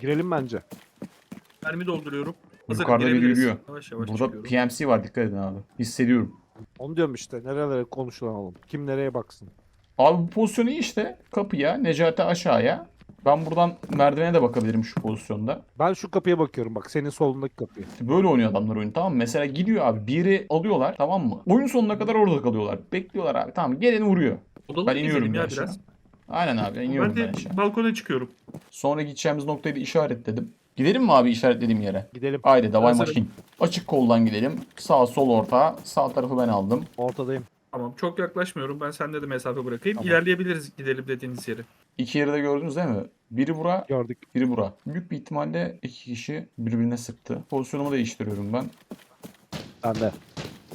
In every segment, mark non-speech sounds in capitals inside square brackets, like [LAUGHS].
Girelim bence. Mermi dolduruyorum. Hazır, Yukarıda biri girebiliriz. yürüyor. Yavaş yavaş Burada çıkıyorum. PMC var dikkat edin abi. Hissediyorum. Onu diyorum işte. Nerelere konuşulalım. Kim nereye baksın. Abi bu pozisyon iyi işte. Kapıya, Necati aşağıya. Ben buradan merdivene de bakabilirim şu pozisyonda. Ben şu kapıya bakıyorum bak. Senin solundaki kapıya. İşte böyle oynuyor adamlar oyunu tamam mı? Mesela gidiyor abi biri alıyorlar tamam mı? Oyun sonuna kadar orada kalıyorlar. Bekliyorlar abi tamam geleni vuruyor. Odalı Ben gezelim iniyorum ya aşağı. Aynen abi iniyorum Ben ben, de aşağı. balkona çıkıyorum. Sonra gideceğimiz noktayı da işaretledim. Gidelim mi abi işaretlediğim yere? Gidelim. Haydi davay Hazırım. maşin. Açık koldan gidelim. Sağ sol orta. Sağ tarafı ben aldım. Ortadayım. Tamam çok yaklaşmıyorum. Ben sende de mesafe bırakayım. Tamam. İlerleyebiliriz gidelim dediğiniz yere. İki yeri de gördünüz değil mi? Biri bura, Gördük. biri bura. Büyük bir ihtimalle iki kişi birbirine sıktı. Pozisyonumu değiştiriyorum ben. Ben de.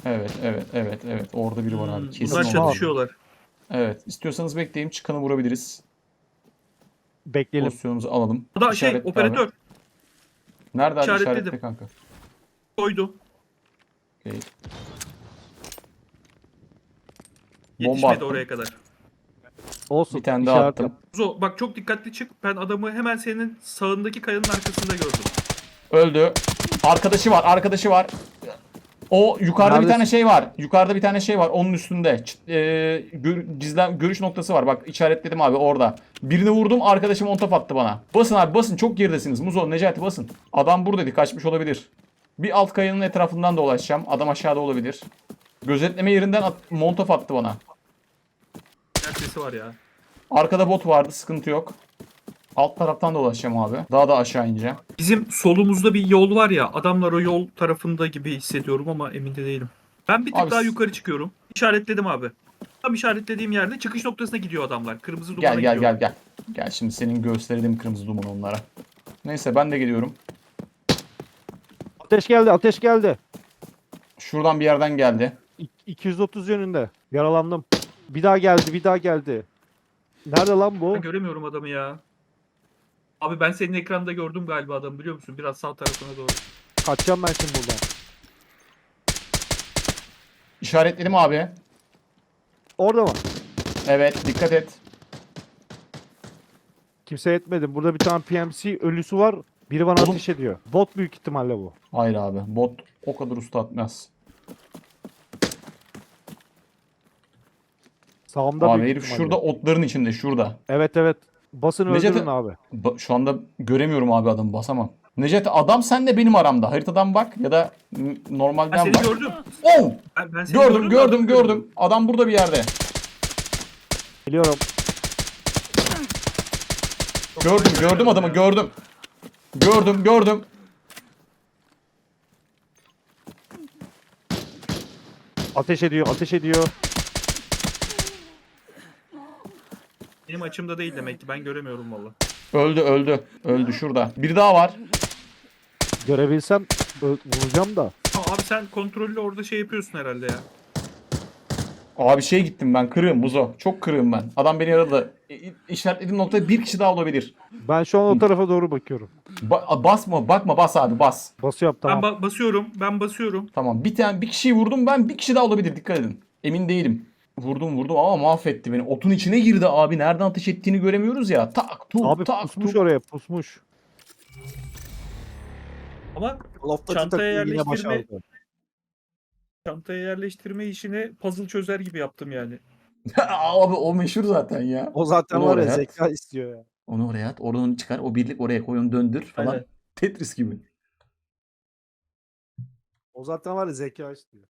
Evet, evet, evet, evet. Orada biri var abi. Hmm, Kesin Bunlar çatışıyorlar. Evet. İstiyorsanız bekleyin. Çıkanı vurabiliriz. Bekleyelim. Pozisyonumuzu alalım. Bu da şey İşaretle abi. operatör Nerede abi İşaretledim. işaretle kanka? koydu. Okey. Yetişmedi attım. oraya kadar. Olsun. Bir tane daha işaret attım. yap. Zo bak çok dikkatli çık. Ben adamı hemen senin sağındaki kayanın arkasında gördüm. Öldü. Arkadaşı var, arkadaşı var. O yukarıda bir Neredesin? tane şey var. Yukarıda bir tane şey var. Onun üstünde. Ç- e, gör, gizlen, görüş noktası var. Bak işaretledim abi orada. Birini vurdum arkadaşım on top attı bana. Basın abi basın çok geridesiniz. Muzo Necati basın. Adam buradaydı kaçmış olabilir. Bir alt kayanın etrafından dolaşacağım. Adam aşağıda olabilir. Gözetleme yerinden at, montof attı bana. Neredesi var ya. Arkada bot vardı sıkıntı yok. Alt taraftan dolaşacağım abi. Daha da aşağı ineceğim. Bizim solumuzda bir yol var ya. Adamlar o yol tarafında gibi hissediyorum ama emin de değilim. Ben bir tık Abi daha yukarı çıkıyorum. İşaretledim abi. Tam işaretlediğim yerde çıkış noktasına gidiyor adamlar. Kırmızı dumana Gel gel gidiyor. gel gel. Gel şimdi senin gösterdiğim kırmızı duman onlara. Neyse ben de geliyorum. Ateş geldi. Ateş geldi. Şuradan bir yerden geldi. İ- 230 yönünde. Yaralandım. Bir daha geldi. Bir daha geldi. Nerede lan bu? Ben göremiyorum adamı ya. Abi ben senin ekranda gördüm galiba adamı biliyor musun? Biraz sağ tarafına doğru. Kaçacağım ben şimdi buradan. İşaretledim abi. Orada mı? Evet dikkat et. Kimse etmedi. Burada bir tane PMC ölüsü var. Biri bana Oğlum- ateş ediyor. Bot büyük ihtimalle bu. Hayır abi bot o kadar usta atmaz. Sağımda abi büyük herif ihtimalle. şurada otların içinde şurada. Evet evet. Basın Necati- öldürün abi. Ba- şu anda göremiyorum abi adamı basamam. Necati adam senle benim aramda. Haritadan bak ya da n- Ben normalden seni bak. gördüm. Oh! Ben, ben seni Gördüm de gördüm gördüm. Adam burada bir yerde. Biliyorum. Gördüm gördüm adamı gördüm. Gördüm gördüm. Ateş ediyor. Ateş ediyor. Benim açımda değil demek ki ben göremiyorum valla. Öldü öldü. Öldü şurada. Biri daha var. Görebilsem ö- vuracağım da. Aa, Abi sen kontrollü orada şey yapıyorsun herhalde ya. Abi şey gittim ben kırığım Muzo. Çok kırığım ben. Adam beni aradı. İ- İşaretlediğim noktada bir kişi daha olabilir. Ben şu an o tarafa doğru bakıyorum. Ba- basma bakma bas abi bas. Basıyorum tamam. Ben ba- basıyorum. Ben basıyorum. Tamam bir tane bir kişiyi vurdum ben bir kişi daha olabilir dikkat edin. Emin değilim. Vurdum vurdum ama mahvetti beni. Otun içine girdi abi. Nereden ateş ettiğini göremiyoruz ya. Tak tuk Abi tak pusmuş tuk. oraya pusmuş. Ama Lofta Çantaya yine yerleştirme- çantaya yerleştirme işini puzzle çözer gibi yaptım yani. [LAUGHS] abi o meşhur zaten ya. O zaten Onu var ya oraya at. zeka istiyor ya. Onu oraya at. Oradan onu çıkar. O birlik oraya koy onu döndür falan. Aynen. Tetris gibi. O zaten var ya zeka istiyor.